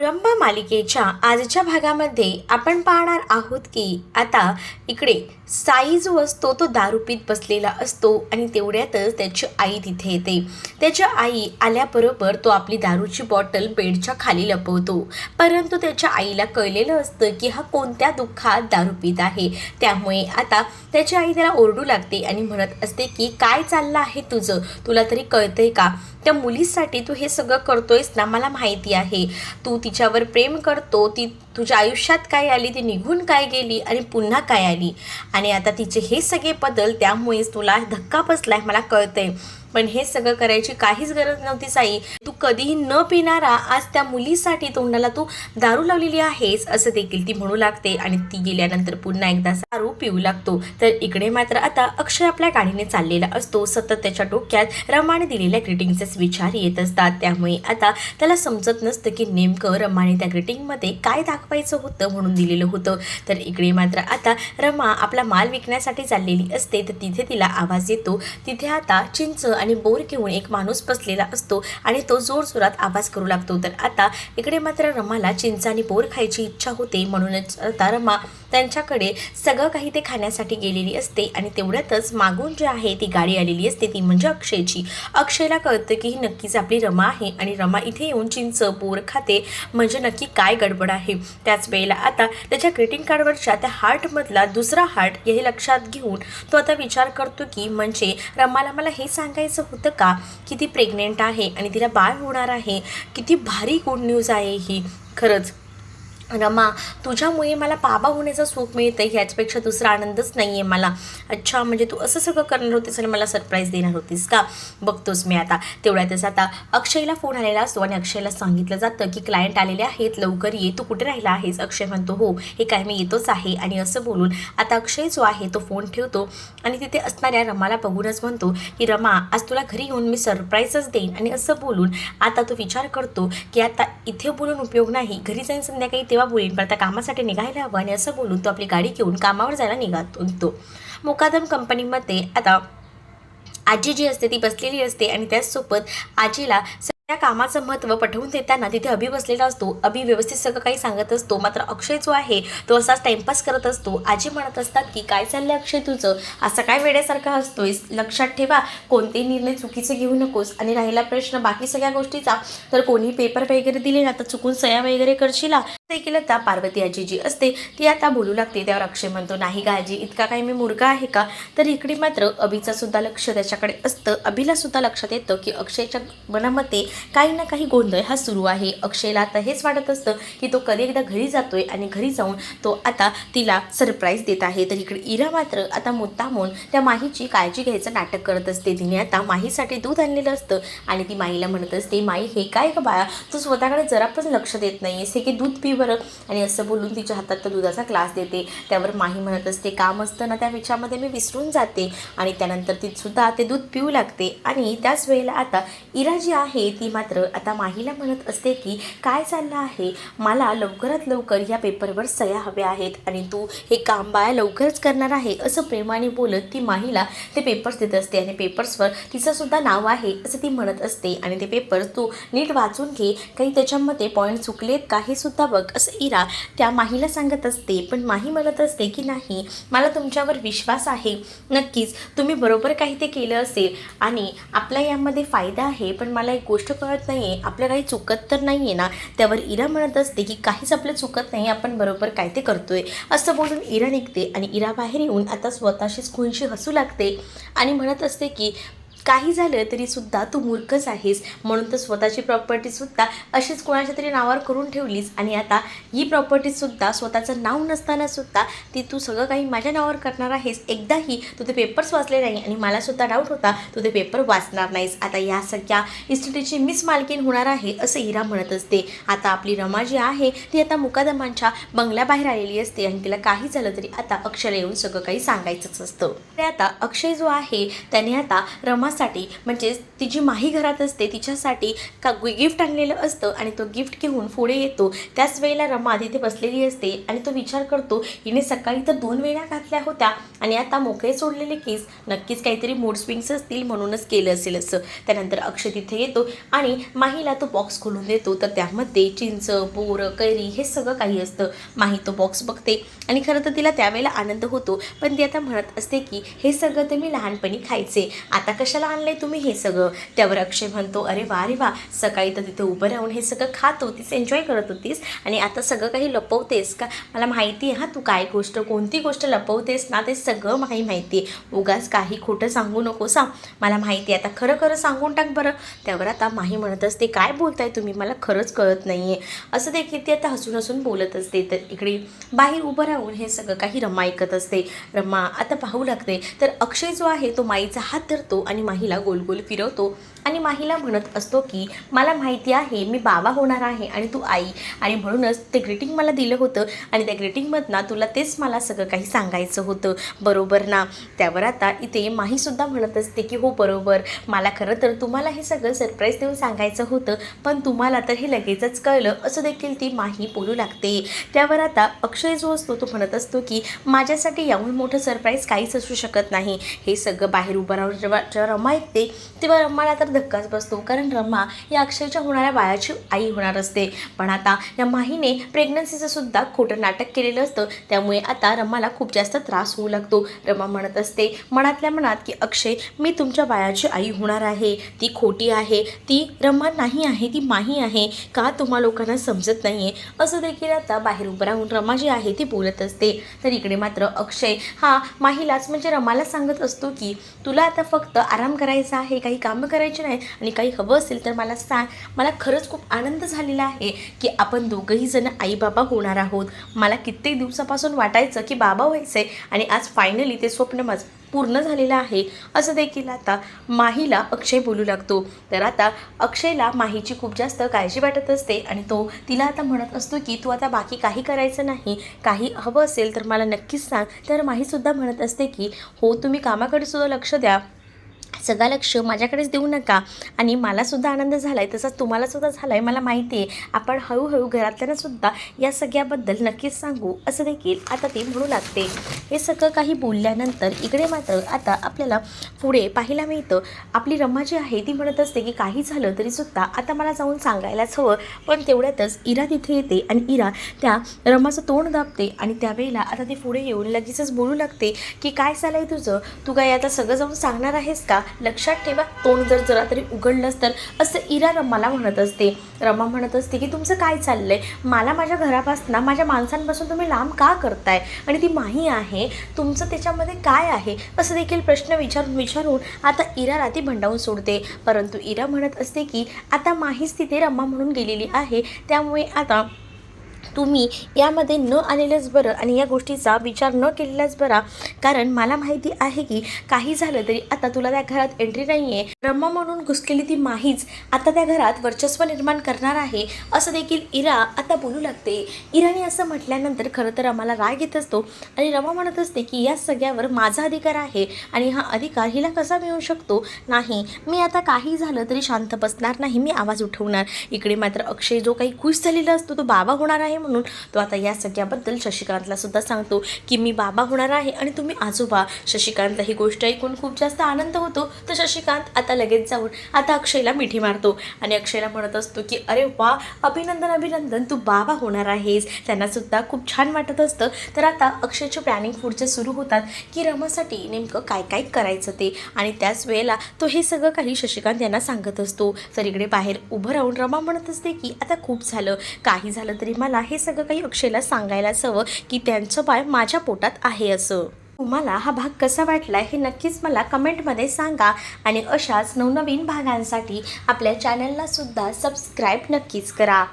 रंभा मालिकेच्या आजच्या भागामध्ये आपण पाहणार आहोत की आता इकडे साई जो असतो तो दारू पीत बसलेला असतो आणि तेवढ्यातच त्याची आई तिथे येते. त्याच्या आई आल्याबरोबर तो आपली दारूची बॉटल बेडच्या खाली लपवतो. परंतु त्याच्या आईला कळलेलं असतं की हा कोणत्या दुःखात दारू पीत आहे. त्यामुळे आता त्याची आई त्याला ओरडू लागते आणि म्हणत असते की काय चाललं आहे तुझं? तुला तरी कळतंय का? त्या मुलीसाठी तू हे सगळं करतोयस ना मला माहिती आहे. तू तिच्यावर प्रेम करतो ती तुझ्या आयुष्यात काय आली ती निघून काय गेली आणि पुन्हा काय आली? आणि आता तिचे हे सगळे बदल त्यामुळेच तुला धक्का बसलाय मला कळतंय. पण हे सगळं करायची काहीच गरज नव्हती साई. तू कधीही न पिणारा आज त्या मुलीसाठी तोंडाला तू दारू लावलेली आहेस असं देखील ती म्हणू लागते आणि ती गेल्यानंतर पुन्हा एकदा दारू पिऊ लागतो. तर इकडे मात्र आता अक्षय आपल्या गाडीने चाललेला असतो. सतत त्याच्या डोक्यात रमाने दिलेल्या ग्रीटिंगचेच विचार येत असतात. त्यामुळे आता त्याला समजत नसतं की नेमकं रमाने त्या ग्रीटिंगमध्ये काय दाखवायचं होतं म्हणून दिलेलं होतं. तर इकडे मात्र आता रमा आपला माल विकण्यासाठी चाललेली असते. तर तिथे तिला आवाज येतो. तिथे आता चिंच आणि आणि बोर घेऊन एक माणूस बसलेला असतो आणि तो जोरजोरात आवाज करू लागतो. तर आता इकडे मात्र रमाला चिंच आणि बोर खायची इच्छा होते. म्हणूनच आता रमा त्यांच्याकडे सगळं काही ते खाण्यासाठी गेलेली असते आणि तेवढ्यातच मागून जे आहे ती गाडी आलेली असते ती म्हणजे अक्षयची. अक्षयला कळतं की ही नक्कीच आपली रमा आहे आणि रमा इथे येऊन चिंच बोर खाते म्हणजे नक्की काय गडबड आहे. त्याच वेळेला आता त्याच्या ग्रीटिंग कार्डवरच्या त्या हार्टमधला दुसरा हार्ट हे लक्षात घेऊन तो आता विचार करतो की म्हणजे रमाला मला हे सांगायचं होतं का? की ती प्रेग्नेंट आहे आणि तिला बाळ होणार आहे? किती भारी गुड न्यूज आहे ही. खरंच रमा तुझ्यामुळे मला बाबा होण्याचं सुख मिळतं ह्याचपेक्षा दुसरा आनंदच नाही आहे मला. अच्छा म्हणजे तू असं सगळं करणार होतीस आणि मला सरप्राईज देणार होतीस का? बघतोस मी आता. तेवढ्यातच आता अक्षयला फोन आलेला असतो आणि अक्षयला सांगितलं जातं की क्लायंट आलेले आहेत लवकर ये तू कुठे राहिला आहेस? अक्षय म्हणतो हो हे काय मी येतोच आहे. आणि असं बोलून आता अक्षय जो आहे तो फोन ठेवतो आणि तिथे असणाऱ्या रमाला बघूनच म्हणतो की रमा आज तुला घरी येऊन मी सरप्राईजच देईन. आणि असं बोलून आता तो विचार करतो की आता इथे बोलून उपयोग नाही. घरी जाईन संध्याकाळी ते तेव्हा बोलीन पण आता कामासाठी निघायला हवं आणि असं बोलून तो आपली गाडी घेऊन कामावर जायला निघातो मुकादम कंपनीमध्ये आता आजी जी असते ती बसलेली असते आणि त्याचसोबत आजीला त्या कामाचं महत्त्व पटवून देताना तिथे अभि बसलेला असतो. अभि व्यवस्थित सगळं काही सांगत असतो. मात्र अक्षय जो आहे तो असाच टाइमपास करत असतो. आजी म्हणत असतात की काय चाललंय अक्षय तुझं? असं काय वेड्यासारखा असतोयस लक्षात ठेवा कोणतेही निर्णय चुकीचे घेऊ नकोस आणि राहिला प्रश्न बाकी सगळ्या गोष्टीचा तर कोणी पेपर वगैरे दिले ना तर चुकून सया वगैरे करशील? देखील आता पार्वती आजी जी असते ती आता बोलू लागते त्यावर अक्षय म्हणतो नाही का आजी इतका काही मी मुर्गा आहे का? तर इकडे मात्र अभिचं सुद्धा लक्ष त्याच्याकडे असतं. अभिला सुद्धा लक्षात येतं की अक्षयच्या मनामध्ये काही ना काही गोंधळ हा सुरू आहे. अक्षयला आता हेच वाटत असतं की तो कधी एकदा घरी जातोय आणि घरी जाऊन तो आता तिला सरप्राईज देत आहे. तर इकडे इरा मात्र आता मुद्दामून त्या माहीची काळजी घ्यायचं नाटक करत असते. तिने आता माहीसाठी दूध आणलेलं असतं आणि ती माईला म्हणत असते माई हे काय का बाळा? तू स्वतःकडे जरा पण लक्ष देत नाही हे की दूध पि बरं. आणि असं बोलून तिच्या हातात तर दुधाचा ग्लास देते. त्यावर माही म्हणत असते काम असतं ना त्या विचारामध्ये मी विसरून जाते. आणि त्यानंतर तीसुद्धा ते दूध पिऊ लागते. आणि त्याच वेळेला आता इरा जी आहे ती मात्र आता माहीला म्हणत असते की काय चाललं आहे? मला लवकरात लवकर या पेपरवर सह्या हव्या आहेत. आणि तू हे काम बाया लवकरच करणार आहे. असं प्रेमाने बोलत ती माहीला ते पेपर्स देत असते. आणि पेपर्सवर तिचंसुद्धा नाव आहे असं ती म्हणत असते. आणि ते पेपर्स तू नीट वाचून घे. काही त्याच्यामध्ये पॉईंट चुकलेत का हे सुद्धा बघ. असं इरा त्या माहीला सांगत असते पण माही म्हणत असते की नाही मला तुमच्यावर विश्वास आहे. नक्कीच तुम्ही बरोबर काही ते केलं असेल. आणि आपल्या यामध्ये फायदा आहे पण मला एक गोष्ट कळत नाही आहे आपलं काही चुकत तर नाही आहे ना? त्यावर इरा म्हणत असते की काहीच आपलं चुकत नाही आपण बरोबर काय ते करतोय. असं बोलून इरा निघते आणि इरा बाहेर येऊन आता स्वतःशीच खुनशी हसू लागते आणि म्हणत असते की काही झालं तरी सुद्धा तू मूर्खच आहेस. म्हणून तर स्वतःची प्रॉपर्टीसुद्धा अशीच कोणाच्या तरी नावावर करून ठेवलीस. आणि आता ही प्रॉपर्टीसुद्धा स्वतःचं नाव नसताना सुद्धा ती तू सगळं काही माझ्या नावावर करणार आहेस. एकदाही तू ते पेपर्स वाचले नाही आणि मला सुद्धा डाऊट होता तू ते पेपर वाचणार नाहीस. आता या सगळ्या इन्स्टिट्यूटची मिस मालकीन होणार आहे असं हिरा म्हणत असते. आता आपली रमा जी आहे ती आता मुकादमांच्या बंगल्याबाहेर आलेली असते आणि तिला काही झालं तरी आता अक्षर येऊन सगळं काही सांगायचंच असतं. ते आता अक्षय जो आहे त्याने आता रमा रमासाठी म्हणजेच ती जी माही घरात असते तिच्यासाठी का गिफ्ट आणलेलं असतं आणि तो गिफ्ट घेऊन पुढे येतो त्याच वेळेला रमा तिथे बसलेली असते आणि तो विचार करतो हिने सकाळी तर दोन वेळा घातल्या होत्या आणि आता मोकळे सोडलेले केस नक्कीच काहीतरी मूड स्विंग्स असतील म्हणूनच केलं असेल असं. त्यानंतर अक्षय तिथे येतो आणि माहीला तो बॉक्स खोलून देतो. तर त्यामध्ये चिंच बोरं कैरी हे सगळं काही असतं. माही तो बॉक्स बघते आणि खरं तर तिला त्यावेळेला आनंद होतो. पण ती आता म्हणत असते की हे सगळं तर मी लहानपणी खायचे. आता कशाला आणलं आहे तुम्ही हे सगळं. त्यावर अक्षय म्हणतो अरे वा रे वा सकाळी तर तिथे उभं राहून हे सगळं खात होतीस एन्जॉय करत होतीस आणि आता सगळं काही लपवतेस का? मला माहिती आहे हा तू काय गोष्ट कोणती गोष्ट लपवतेस ना ते सगळं माही माहिती आहे. उगाच काही खोटं सांगू नको सांग मला माहिती आहे आता खरं खरं सांगून टाक बरं. त्यावर आता माही म्हणत असते काय बोलताय तुम्ही? मला खरंच कळत नाही आहे असं देखील ती आता हसून हसून बोलत असते. तर इकडे बाहेर उभं राहून हे सगळं काही रमा ऐकत असते. रमा आता पाहू लागते. तर अक्षय जो आहे तो माईचा हात धरतो आणि माहीला गोल गोल फिरवतो. आणि माहीला म्हणत असतो की मला माहिती आहे मी बाबा होणार आहे आणि तू आई. आणि म्हणूनच ते ग्रीटिंग मला दिलं होतं आणि त्या ग्रीटिंगमधनं तुला तेच मला सगळं काही सांगायचं होतं. बरोबर ना? त्यावर आता इथे माहीसुद्धा म्हणत असते की हो बरोबर. मला खरं तर तुम्हाला हे सगळं सरप्राईज देऊन सांगायचं होतं पण तुम्हाला तर हे लगेचच कळलं. असं देखील ती माही बोलू लागते. त्यावर आता अक्षय जो असतो तो म्हणत असतो की माझ्यासाठी याहून मोठं सरप्राईज काहीच असू शकत नाही. हे सगळं बाहेर उभं राहून जेव्हा जेव्हा रमा ऐकते तेव्हा रमाला तर धक्काच बसतो. कारण रमा या अक्षयच्या होणाऱ्या बाळाची आई होणार असते. पण आता या माहीने प्रेग्नन्सीचं सुद्धा खोटं नाटक केलेलं असतं. त्यामुळे आता रमाला खूप जास्त त्रास होऊ लागतो. रमा म्हणत असते मनातल्या मनात की अक्षय मी तुमच्या बाळाची आई होणार आहे. ती खोटी आहे. ती रमा नाही आहे ती माही आहे. का तुम्हा लोकांना समजत नाही आहे असं देखील आता बाहेर उभं राहून रमा जी आहे ती बोलत असते. तर इकडे मात्र अक्षय हा माहीलाच म्हणजे रमाला सांगत असतो की तुला आता फक्त आराम करायचा आहे काही कामं करायची आहे आणि काही हवं असेल तर मला सांग. मला खरंच खूप आनंद झालेला आहे की आपण दोघंही जण आई बाबा होणार आहोत. मला कित्येक दिवसापासून वाटायचं की बाबा व्हायचं आहे आणि आज फायनली ते स्वप्न माझं पूर्ण झालेलं आहे. असं देखील आता माहीला अक्षय बोलू लागतो. तर आता अक्षयला माहीची खूप जास्त काळजी वाटत असते आणि तो तिला आता म्हणत असतो की तू आता बाकी काही करायचं नाही काही हवं असेल तर मला नक्कीच सांग. तर माहीसुद्धा म्हणत असते की हो तुम्ही कामाकडे सुद्धा लक्ष द्या. सगळं लक्ष माझ्याकडेच देऊ नका. आणि मलासुद्धा आनंद झाला आहे तसंच तुम्हालासुद्धा झाला आहे मला माहिती आहे आपण हळूहळू घरातल्यांनासुद्धा या सगळ्याबद्दल नक्कीच सांगू असं देखील आता ते म्हणू लागते. हे सगळं काही बोलल्यानंतर इकडे मात्र आता आपल्याला पुढे पाहायला मिळतं. आपली रमा जी आहे ती म्हणत असते की काही झालं तरीसुद्धा आता मला जाऊन सांगायलाच हवं. पण तेवढ्यातच इरा तिथे येते आणि इरा त्या रमाचं तोंड दाबते आणि त्यावेळेला आता ती पुढे येऊन लगेचच बोलू लागते की काय चाललंय तुझं? तू काय आता सगळं जाऊन सांगणार आहेस का? लक्षात ठेवा. तोंड जर जरा तरी उघडलंस तर असं इरा रमाला म्हणत असते. रमा म्हणत असते की तुमचं काय चाललं आहे मला माझ्या घरापासून माझ्या माणसांपासून तुम्ही लांब का करताय? आणि ती माही आहे. तुमचं त्याच्यामध्ये काय आहे? असं देखील प्रश्न विचारून विचारून आता इरा राती भंडावून सोडते. परंतु इरा म्हणत असते की आता माहीच तिथे रमा म्हणून गेलेली आहे. त्यामुळे आता तुम्ही यामध्ये न आलेलंच बरं आणि या गोष्टीचा विचार न केलेलाच बरा. कारण मला माहिती आहे की काही झालं तरी आता तुला त्या घरात एंट्री नाही आहे ब्रह्मा म्हणून घुसलेली ती माहीच आता त्या घरात वर्चस्व निर्माण करणार आहे असं देखील इरा आता बोलू लागते. इराने असं म्हटल्यानंतर खरं तर आम्हाला राग येत असतो आणि रमा म्हणत असते की या सगळ्यावर माझा अधिकार आहे आणि हा अधिकार हिला कसा मिळू शकतो? नाही मी आता काही झालं तरी शांत बसणार नाही मी आवाज उठवणार. इकडे मात्र अक्षय जो काही खुश झालेला असतो तो बाबा होणार आहे म्हणून तो आता या सगळ्याबद्दल शशिकांतला सुद्धा सांगतो की मी बाबा होणार आहे आणि तुम्ही आजोबा. शशिकांतला ही गोष्ट ऐकून खूप जास्त आनंद होतो. तर शशिकांत आता लगेच जाऊन आता अक्षयला मिठी मारतो आणि अक्षयला म्हणत असतो की अरे वा अभिनंदन अभिनंदन तू बाबा होणार आहेस. त्यांना सुद्धा खूप छान वाटत असतं. तर आता अक्षयचे प्लॅनिंग पुढचे सुरू होतात की रमासाठी नेमकं काय काय करायचं ते? आणि त्याच वेळेला तो हे सगळं काही शशिकांत यांना सांगत असतो. तर इकडे बाहेर उभं राहून रमा म्हणत असते की आता खूप झालं. काही झालं तरी मला हे सगळं काही अक्षयला सांगायलाच हवं की त्यांचं बाळ माझ्या पोटात आहे असं. तुम्हाला हा भाग कसा वाटला हे नक्कीच मला कमेंटमध्ये सांगा आणि अशाच नवनवीन भागांसाठी आपल्या चॅनलला सुद्धा सबस्क्राईब नक्कीच करा.